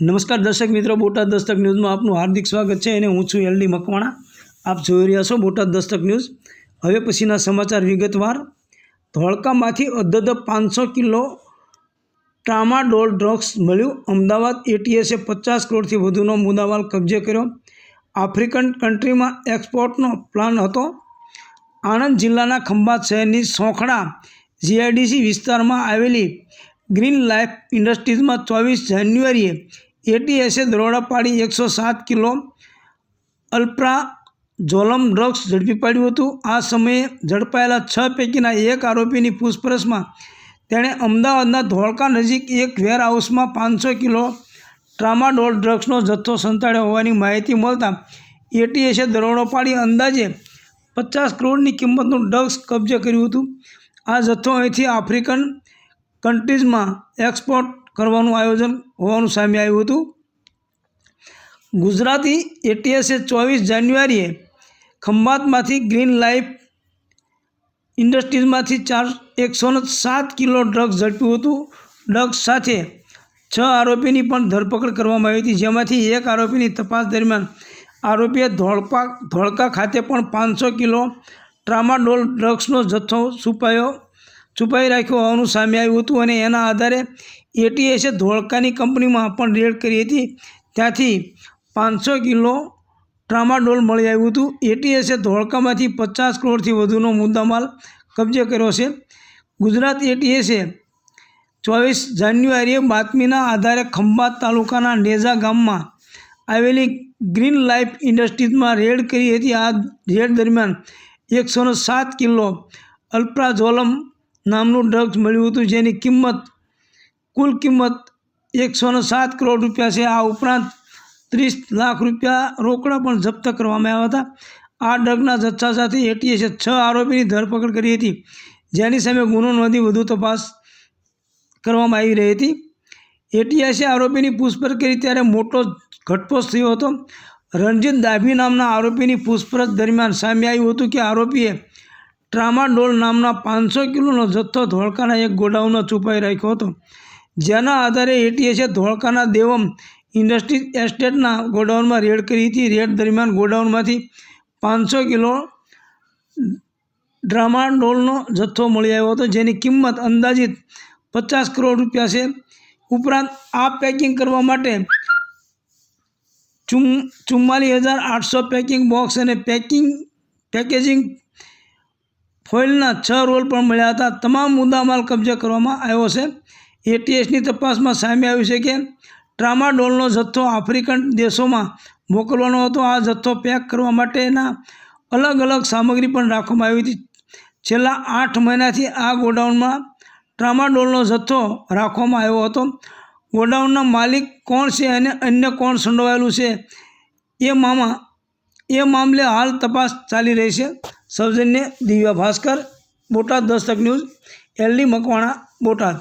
નમસ્કાર દર્શક મિત્રો, બોટાદ દસ્તક ન્યૂઝમાં આપનું હાર્દિક સ્વાગત છે અને હું છું એલડી મકવાણા. આપ જોઈ રહ્યા છો બોટાદ દસ્તક ન્યૂઝ. હવે પછીના સમાચાર વિગતવાર. ધોળકામાંથી અધધ પાંચસો કિલો ટ્રામાડોલ ડ્રગ્સ મળ્યું. અમદાવાદ એટીએસે પચાસ કરોડથી વધુનો મુદ્દામાલ કબજે કર્યો. આફ્રિકન કન્ટ્રીમાં એક્સપોર્ટનો પ્લાન હતો. આણંદ જિલ્લાના ખંભાત શહેરની સોખડા જીઆઈડીસી વિસ્તારમાં આવેલી ગ્રીન લાઈફ ઇન્ડસ્ટ્રીઝમાં ચોવીસ જાન્યુઆરીએ એટીએસે દરોડા પાડી એકસો સાત કિલો અલ્પ્રા જોલમ ડ્રગ્સ ઝડપી પાડ્યું હતું. આ સમયે ઝડપાયેલા છ પૈકીના એક આરોપીની પૂછપરછમાં તેણે અમદાવાદના ધોળકા નજીક એક વેરહાઉસમાં પાંચસો કિલો ટ્રામાડોલ ડ્રગ્સનો જથ્થો સંતાડ્યો હોવાની માહિતી મળતા એટીએસે દરોડો પાડી અંદાજે પચાસ કરોડની કિંમતનું ડ્રગ્સ કબજે કર્યું હતું. આ જથ્થો અહીંથી આફ્રિકન કન્ટ્રીઝમાં એક્સપોર્ટ કરવાનું આયોજન હોવાનું સામે આવ્યું હતું. ગુજરાતી એટીએસે ચોવીસ જાન્યુઆરીએ ખંભાતમાંથી ગ્રીન લાઈફ ઇન્ડસ્ટ્રીઝમાંથી ચાર એકસો સાત કિલો ડ્રગ્સ ઝડપ્યું હતું. ડ્રગ્સ સાથે છ આરોપીની પણ ધરપકડ કરવામાં આવી હતી, જેમાંથી એક આરોપીની તપાસ દરમિયાન આરોપીએ ધોળકા ધોળકા ખાતે પણ પાંચસો કિલો ટ્રામાડોલ ડ્રગ્સનો જથ્થો છુપાયો. છુપાઈ રાખ્યો હોવાનું સામે આવ્યું હતું અને એના આધારે એટીએસે ધોળકાની કંપનીમાં પણ રેડ કરી હતી. ત્યાંથી પાંચસો કિલો ટ્રામાડોલ મળી આવ્યું હતું. એટીએસે ધોળકામાંથી પચાસ કરોડથી વધુનો મુદ્દામાલ કબજે કર્યો છે. ગુજરાત એટીએસે ચોવીસ જાન્યુઆરીએ બાતમીના આધારે ખંભાત તાલુકાના નેજા ગામમાં આવેલી ગ્રીન લાઈફ ઇન્ડસ્ટ્રીઝમાં રેડ કરી હતી. આ રેડ દરમિયાન એકસોને સાત કિલો અલ્પ્રાઝોલમ નામનું ડ્રગ્સ મળ્યું હતું જેની કિંમત, કુલ કિંમત એકસોને સાત કરોડ રૂપિયા છે. આ ઉપરાંત ત્રીસ લાખ રૂપિયા રોકડા પણ જપ્ત કરવામાં આવ્યા હતા. આ ડ્રગના જથ્થા સાથે એટીએસે છ આરોપીની ધરપકડ કરી હતી. જેની સામે ગુનો નોંધી વધુ તપાસ કરવામાં આવી રહી હતી. એટીએસે આરોપીની પૂછપરછ કરી ત્યારે મોટો ઘટપોસ થયો હતો. રણજીત દાભી નામના આરોપીની પૂછપરછ દરમિયાન સામે આવ્યું હતું કે આરોપીએ ટ્રામાડોલ નામના પાંચસો કિલોનો જથ્થો ધોળકાના એક ગોડાઉનમાં છુપાઈ રાખ્યો હતો. જેના આધારે એટીએસે ધોળકાના દેવમ ઇન્ડસ્ટ્રીઝ એસ્ટેટના ગોડાઉનમાં રેડ કરી હતી. રેડ દરમિયાન ગોડાઉનમાંથી પાંચસો કિલો ડ્રામાડોલનો જથ્થો મળી આવ્યો હતો, જેની કિંમત અંદાજિત પચાસ કરોડ રૂપિયા છે. ઉપરાંત આ પેકિંગ કરવા માટે ચુમ, ચુમ્માલીસ હજાર આઠસો પેકિંગ બોક્સ અને પેકિંગ, પેકેજિંગ ફોઇલના છ રોલ પણ મળ્યા હતા. તમામ મુદ્દામાલ કબજે કરવામાં આવ્યો છે. એટીએસની તપાસમાં સામે આવ્યું છે કે ટ્રામાડોલનો જથ્થો આફ્રિકન દેશોમાં મોકલવાનો હતો. આ જથ્થો પેક કરવા માટેના અલગ અલગ સામગ્રી પણ રાખવામાં આવી હતી. છેલ્લા આઠ મહિનાથી આ ગોડાઉનમાં ટ્રામાડોલનો જથ્થો રાખવામાં આવ્યો હતો. ગોડાઉનના માલિક કોણ છે અને અન્ય કોણ સંડોવાયેલું છે? એ મામા એ મામલે હાલ તપાસ ચાલી રહી છે. સૌજન્ય દિવ્યા ભાસ્કર, બોટાદ દસ્તક ન્યૂઝ, એલડી મકવાણા, બોટાદ.